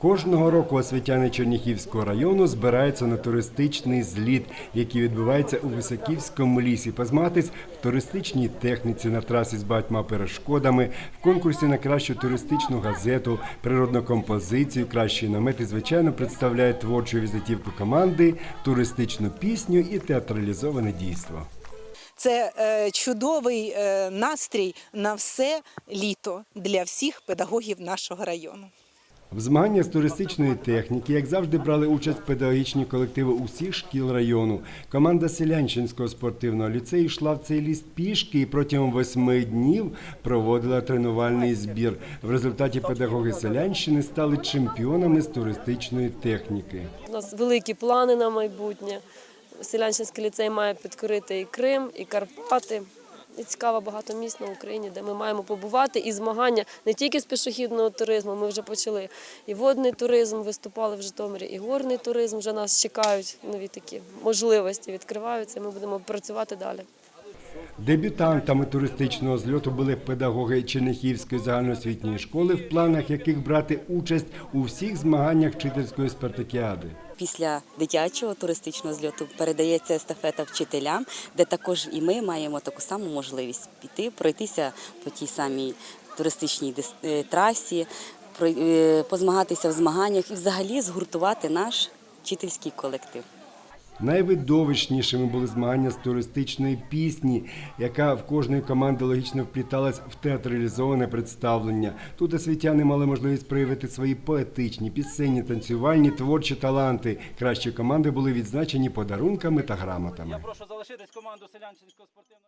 Кожного року освітяни Черніхівського району збираються на туристичний зліт, який відбувається у Високівському лісі. Позмагатись в туристичній техніці на трасі з багатьма перешкодами, в конкурсі на кращу туристичну газету, природну композицію, кращий намет і, звичайно, представляють творчу візитівку команди, туристичну пісню і театралізоване дійство. Це е, чудовий е, настрій на все літо для всіх педагогів нашого району. В змаганнях з туристичної техніки, як завжди, брали участь педагогічні колективи усіх шкіл району. Команда Селянщинського спортивного ліцею йшла в цей ліс пішки і протягом восьми днів проводила тренувальний збір. В результаті педагоги Селянщини стали чемпіонами з туристичної техніки. У нас великі плани на майбутнє. Селянчинський ліцей має підкорити і Крим, і Карпати. І цікаво багато місць на Україні, де ми маємо побувати. І змагання не тільки з пішохідного туризму. Ми вже почали і водний туризм, виступали в Житомирі, і горний туризм. Вже нас чекають нові такі можливості, відкриваються. Ми будемо працювати далі. Дебютантами туристичного зльоту були педагоги Черняхівської загальноосвітньої школи, в планах яких брати участь у всіх змаганнях вчительської спартакіади. Після дитячого туристичного зльоту передається естафета вчителям, де також і ми маємо таку саму можливість піти, пройтися по тій самій туристичній е, трасі, е, позмагатися в змаганнях і взагалі згуртувати наш вчительський колектив. Найвидовищнішими були змагання з туристичної пісні, яка в кожної команди логічно впліталась в театралізоване представлення. Тут освітяни мали можливість проявити свої поетичні, пісенні, танцювальні, творчі таланти. Кращі команди були відзначені подарунками та грамотами. Я Прошу залишитись команду селянчинського спортивного.